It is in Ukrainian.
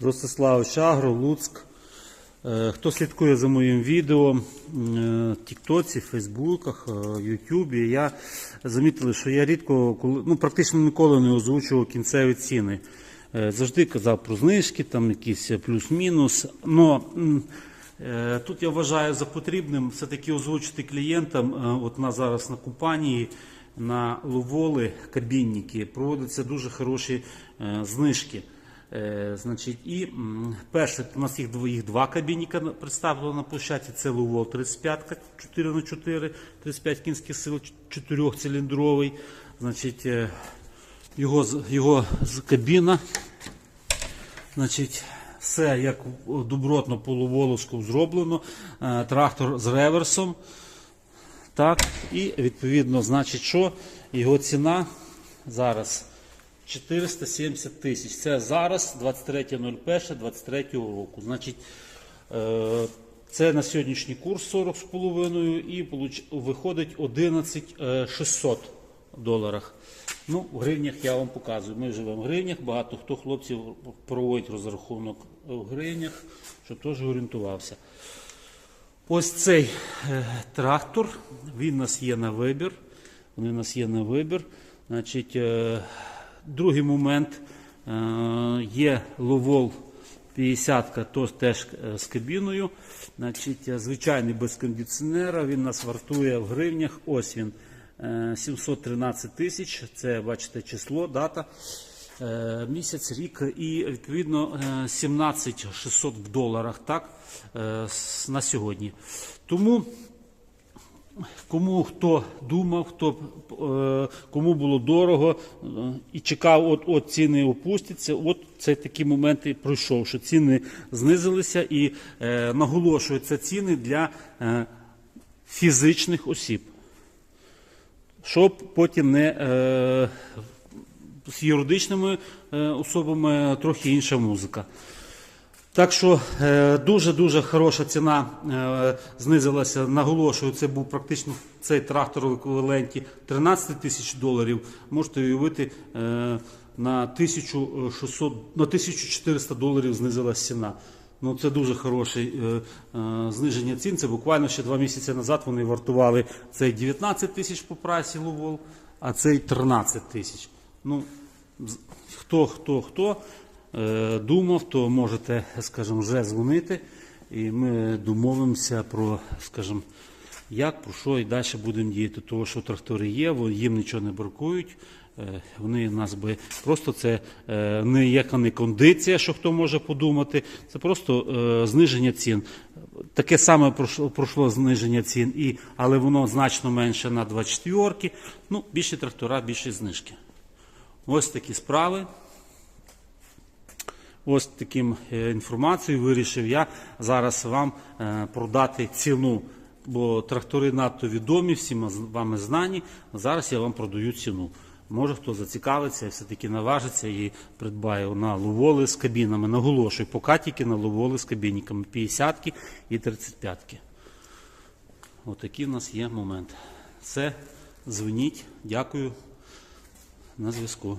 Ростислав Чагро, Луцьк. Е, Хто слідкує за моїм відео е, в Тіктоці, Фейсбуках, е, Ютубі, я замітили, що я рідко, ну практично ніколи не озвучував кінцеві ціни. Завжди казав про знижки, там якісь плюс-мінус. Но тут я вважаю за потрібним все-таки озвучити клієнтам, от на зараз на компанії, на ловоли, кабінники проводяться дуже хороші знижки. Е, значить, і перше, у нас їх, їх два кабінника на- представлено на площадці. Це Лувол 35 4 на 4 35 кінських сил, 4-циліндровий. Значить, е, його, його кабіна. Значить, все як добротно по Луволовську зроблено. Е, Трактор з реверсом. Так, і відповідно, значить, що його ціна зараз 470 тисяч. Це зараз 23.01.23 року. Значить, е, це на сьогоднішній курс 40,5 і виходить 11,600 доларах. Ну, в гривнях я вам показую. Ми живемо в гривнях. Багато хто хлопців проводить розрахунок в гривнях, щоб теж орієнтувався. Ось цей е, трактор, він у нас є на вибір. Вони у нас є на вибір. Значить, е, другий момент е, є ловол 50-ка, то теж е, з кабіною. Значить, е, звичайний без кондиціонера. Він нас вартує в гривнях. Ось він. е, 713 тисяч. Це бачите число, дата. Місяць, рік і відповідно е, 17 600 в доларах так, на сьогодні. Тому кому хто думав, хто, кому було дорого е, і чекав, от, от ціни опустяться, от цей такі моменти пройшов, що ціни знизилися і е, наголошую, це ціни для е, фізичних осіб. Щоб потім не е, з юридичними е, особами трохи інша музика. Так що е, дуже-дуже хороша ціна е, знизилася. Наголошую, це був практично цей трактор в еквіваленті 13 тисяч доларів. Можете уявити, е, на 1600, на 1400 доларів знизилася ціна. Ну, це дуже хороше зниження цін. Це буквально ще два місяці назад вони вартували цей 19 тисяч по прайсі Ловол, а цей 13 тисяч. Ну, хто, хто, хто думав, то можете, скажімо, вже дзвонити, і ми домовимося про, скажімо, як, про що і далі будемо діяти. Тому що трактори є, їм нічого не бракують. е, Вони нас би просто це е, не яка не кондиція, що хто може подумати. Це просто е, зниження цін. Таке саме пройшло, пройшло зниження цін, і, але воно значно менше на 24-ки. Ну, більше трактора, більше знижки. Ось такі справи. Ось таким е, інформацією вирішив я зараз вам е, продати ціну. Бо трактори надто відомі, всі вами знані. Зараз я вам продаю ціну. Може хто зацікавиться, все-таки наважиться і придбає на ловоли з кабінами. Наголошую, поки тільки на ловоли з кабінниками 50 і 35. -ки. Отакий в нас є момент. Все, дзвоніть, дякую. На зв'язку.